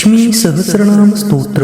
लक्ष्मी सहस्रनाम स्तोत्र.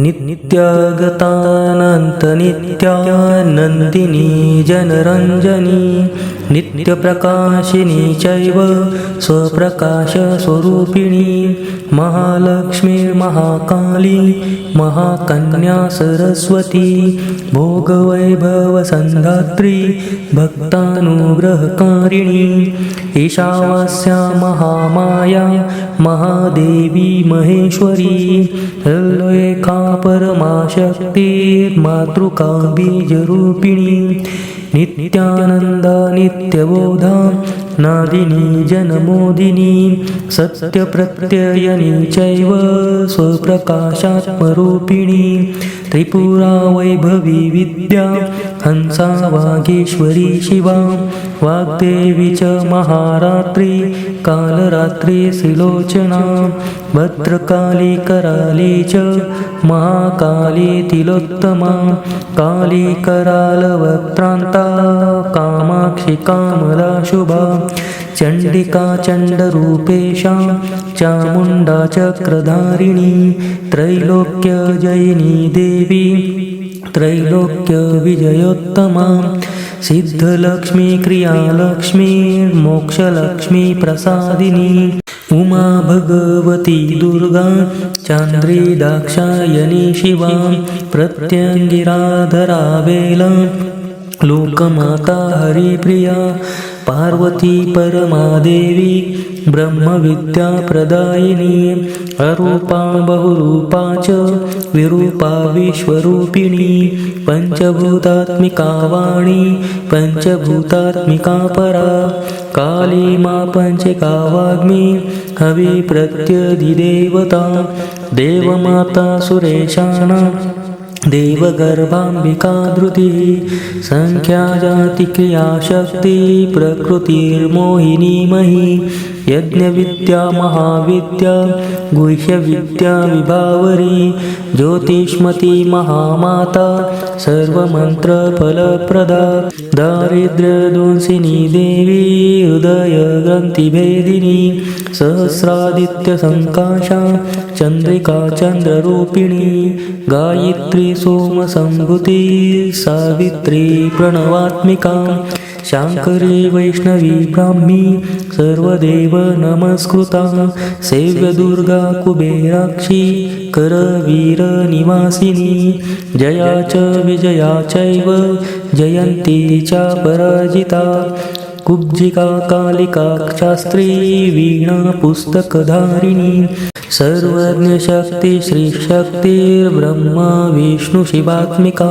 नित्यागतानंत नित्यानंदिनी जनरंजनी नित्यप्रकाशिनी चैव स्वप्रकाश स्वरूपिणी महालक्ष्मी महाकाली महाकन्या सरस्वती. भोगवैभवसन्धात्री भक्तानुग्रहकारिणी. ईशावास्या महामाया महादेवी महेश्वरी हल्लेखा परमाशक्ती मातृका बीजरूपिणी नित्यानन्दा नित्यबोधा नादिनी जनमोदिनी सत्यप्रत्ययनी चैव स्वप्रकाशात्मरूपिणी त्रिपुरा वैभवी विद्या हंसा वागेश्वरी शिवा वाग्देवी च महारात्री कालरात्री श्रीलोचना भद्रकाली कराली च महाकाली तिलोत्तमा काली करालवक्त्रान्ता कामाक्षि कामला शुभा। चण्डिका चण्डरूपेशा चामुण्डा चक्रधारिणी त्रैलोक्यजयिनी देवी त्रैलोक्यविजयोत्तमा सिद्धलक्ष्मी क्रियालक्ष्मी मोक्षलक्ष्मी प्रसादिनी। उमा भगवती दुर्गा चान्द्री दाक्षायणी शिवा प्रत्यङ्गिराधरा वेला लोकमाता हरिप्रिया पार्वती परमादेवी ब्रह्मविद्या प्रदायिनी अरूपा बहुरूपा च विरूपा विश्वरूपिणी पञ्चभूतात्मिका वाणी पञ्चभूतात्मिका परा काली मा पञ्चका वाग्मी हवि प्रत्यधिदेवता देवमाता सुरेशाना देवगर्भाम्बिका धृतिः सङ्ख्या जातिक्रिया शक्ति प्रकृतिर्मोहिनी मही यज्ञविद्या महाविद्या गुह्यविद्या विभावरी ज्योतिष्मती महामाता सर्वमन्त्रफलप्रदा दारिद्र्यदोषिनी देवी हृदयग्रन्थिभेदिनी सहस्रादित्यसङ्काशा चंद्रिका चंद्ररूपिणी गायत्री सोमसंभूती सावित्री प्रणवात्मिका शाङ्करी वैष्णवी ब्राह्मी सर्वदेव नमस्कृता सेव्यदुर्गा कुबेराक्षी करवीरनिवासिनी जया च विजया चैव जयन्ती च पराजिता कुब्जिका कालिका शास्त्री वीणा पुस्तकधारिणी सर्वज्ञशक्ति श्रीशक्तिर्ब्रह्मा विष्णुशिवात्मिका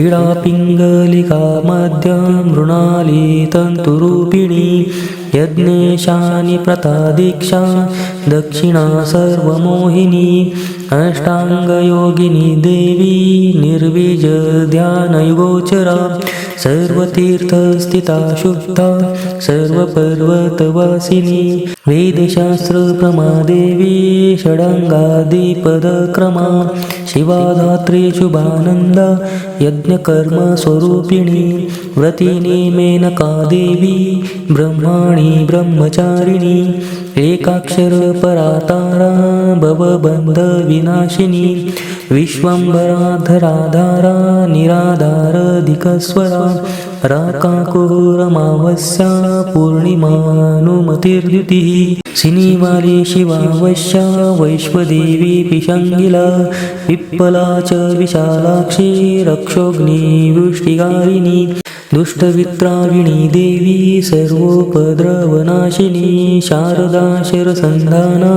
इडा पिङ्गलिका मध्या मृणाली तन्तुरूपिणी यज्ञेशानि प्रतादीक्षा दक्षिणा सर्वमोहिनी अष्टाङ्गयोगिनी देवी निर्विजध्यानयुगोचरा सर्वतीर्थस्थिता शुद्धा सर्वपर्वतवासिनी वेदशास्त्रप्रमादेवी षडङ्गादिपदक्रमा शिवाधात्री शुभानन्दा यज्ञकर्मस्वरूपिणी व्रतिनी मेनका देवी ब्रह्माणि ब्रह्मचारिणी एकाक्षरपरातारा भवबन्धविनाशिनी विश्वम्भराधराधारा निराधारधिकस्वरा राकाकुरमावस्या पूर्णिमानुमतिर्द्युतिः। सिनीमाली शिवावश्या वैश्वदेवी पिशङ्गिला पिप्पला च विशालाक्षी रक्षोऽग्निवृष्टिकारिणी दुष्टवित्राविणी देवी सर्वोपद्रवनाशिनी शारदा शरसन्धाना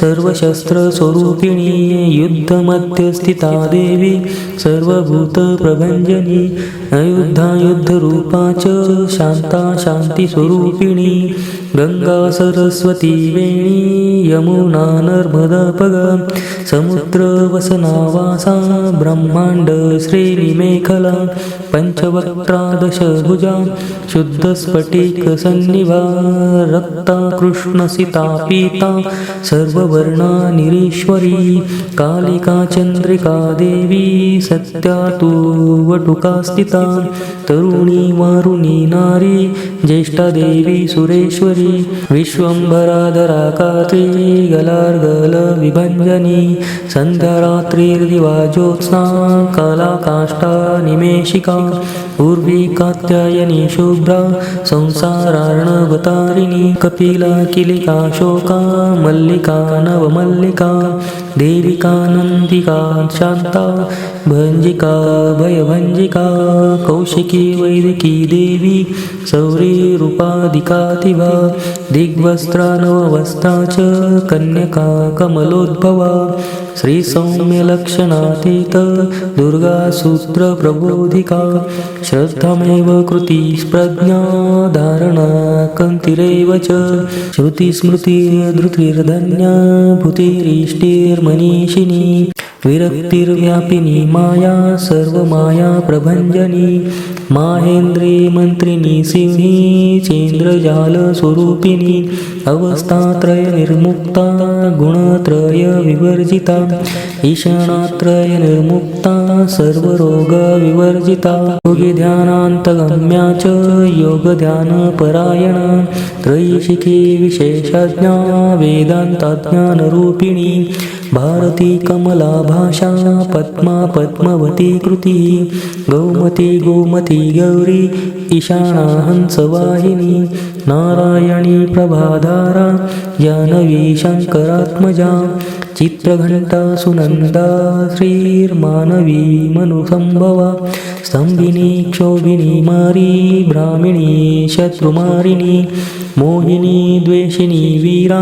सर्वशस्त्रस्वरूपिणी युद्धमध्यस्थिता देवी सर्वभूतप्रभञ्जनी अयुद्धा युद्धरूपा च शान्ता शान्तिस्वरूपिणी गंगा सरस्वती वेणी यमुना नर्मदपग समुद्रवसनावासा ब्रह्माण्ड शुद्ध स्फटिक शुद्धस्फटिकसन्निभा रक्ता कृष्णसिता पीता सर्ववर्णा निरीश्वरी कालिका चंद्रिका देवी सत्या तु वटुका स्थिता तरुणी वारुणी नारी ज्येष्ठा देवी सुरेश्वरी विश्वंभराधरा कात्री गलार्गल विभंजनी संध्या रात्रिर्दिवा ज्योत्स्ना काला काष्ठा निमेषिका पूर्वी कात्यायनी शुभ्रा संसारार्णवतारिणी कपिला किलिका शोका मल्लिका नवमल्लिका देविका नन्दिका शान्ता भञ्जिका भयभञ्जिका कौशिकी वैदिकी देवी सौरी रूपादिकातिभा दिग्वस्त्रा नववस्ता च कन्यका कमलोद्भवा श्रीसौम्यलक्षणातीत दुर्गा सूत्रप्रबोधिका श्रद्धमेव कृती प्रज्ञा धारणा कन्तिरेव च श्रुतिस्मृतिर्धृतिर्धन्या भूतिरिष्टिर्मनीषिणी विरक्तिर्व्यापिनी माया सर्वमाया प्रभञ्जनी माहेन्द्रे मन्त्रिणी सिंही चेन्द्रजालस्वरूपिणी अवस्थात्रयनिर्मुक्ता सर्वरोग विवर्जिता योगी ध्यानांतगम्या च योगध्यानपरायणा त्रयीशिखी विशेषज्ञा वेदान्ताज्ञानरूपिणी भारती कमला भाषा पद्मा पद्मवती कृती गौमती गोमती गौरी ईशाना हंसवाहिनी नारायणी प्रभाधारा जानवी शङ्करात्मजा चित्रघण्टा सुनन्दा श्रीर्मानवी मनुसम्भवा स्तम्भिनी क्षोभिनी मारी ब्राह्मिणी शत्रुमारिणी मोहिनी द्वेषिणी वीरा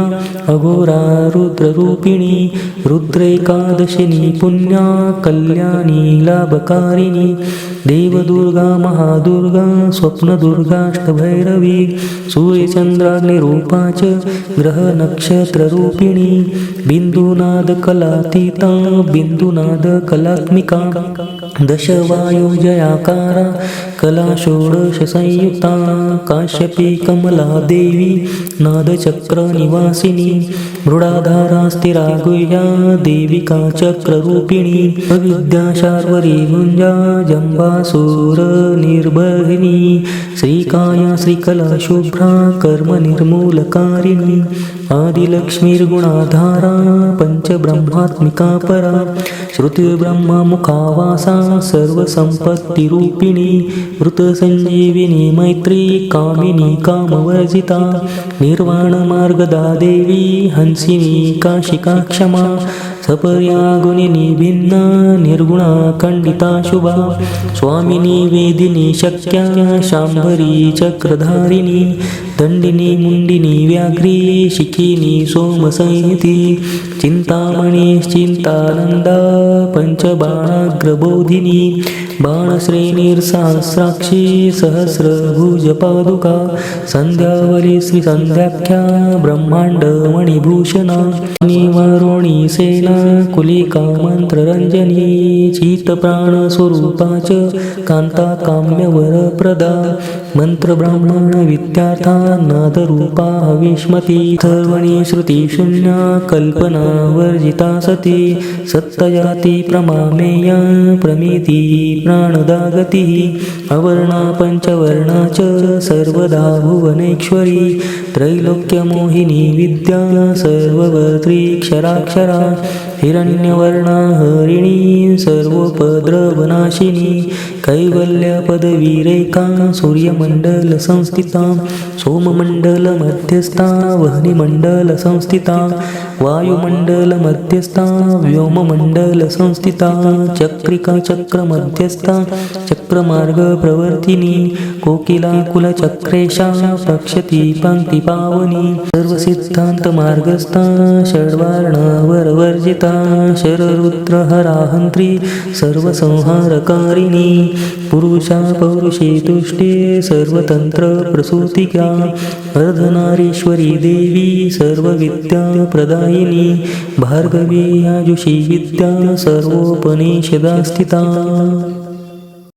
अघोरा रुद्ररूपिणी रुद्रेकादशिनी पुण्या कल्याणी लाभकारिणी देवदुर्गा महादुर्गा स्वप्नदुर्गाष्टभैरवी सूर्यचंद्राग्निरूपा च ग्रहनक्षत्ररूपिणी बिन्दुनादकलातीता बिन्दुनादकलात्मिका दशवायुजयाकारा कला षोडशसंयुक्ता काश्यपी कमला देवी नादचक्रनिवासिनी मृडाधारा स्थिरा गुह्या देविका चक्ररूपिणी अविद्या शार्वरी गुंजा जम्बासूर निर्बहिनी श्रीकाया श्रीकला शुभ्रा कर्मनिर्मूलकारिणी आदिलक्ष्मीर्गुणाधारा पञ्चब्रह्मात्मिका परा श्रुतिर्ब्रह्ममुखावासा सर्वसम्पत्तिरूपिणी मृतसञ्जीविनी मैत्री कामिनी कामवर्जिता निर्वाणमार्गदा देवी हंसिनी काशिका क्षमा सपया गुणिनी भिन्ना निर्गुणा खण्डिता शुभा। स्वामिनी वेदिनी शक्या शांभरी चक्रधारिणी। दण्डिनी मुण्डिनी व्याघ्री शिखिनी सोमसंहिती। चिन्तामणिश्चिन्तानन्दा पञ्चबाणाग्रबोधिनी बाणश्रेणीर्सहस्राक्षी सहस्रभुजपादुका। सन्ध्यावली श्रीसन्ध्याख्या ब्रह्माण्डमणिभूषणा निवारोणी सेना कुलिका मन्त्ररञ्जनी चित्तप्राणस्वरूपा च कान्ता काम्यवरप्रदा मन्त्रब्राह्मण विद्यार्था नादरूपा हविष्मती सर्वणी श्रुतिशून्या कल्पना वर्जिता सती सत्तजाती प्रमामेया प्रमिती प्राणदा गतिः अवर्णा पञ्चवर्णा च सर्वदा भुवनेश्वरी त्रैलोक्यमोहिनी विद्या सर्ववर्त्रीक्षराक्षरा हिरण्यवर्णा हरिणी सर्वोपद्रवनाशिनी कैवल्यपदवीरेकां सूर्यमण्डलसंस्थिता सोममण्डलमध्यस्था वह्निमण्डलसंस्थिता वायुमण्डलमध्यस्था व्योममण्डलसंस्थिता चक्रिकाचक्रमध्यस्था चक्रमार्गप्रवर्तिनी कोकिला कुलचक्रेशा पक्षती पङ्क्तिपावनी सर्वसिद्धान्तमार्गस्था षड्वर्णवरवर्जिता शररुद्रहराहन्त्री सर्वसंहारकारिणी पुरुषा पौरुषे तुष्टे सर्वतन्त्रप्रसूतिका अर्धनारीश्वरी देवी सर्वविद्याप्रदायिनी भार्गवी आजुषी विद्या सर्वोपनिषदा स्थिता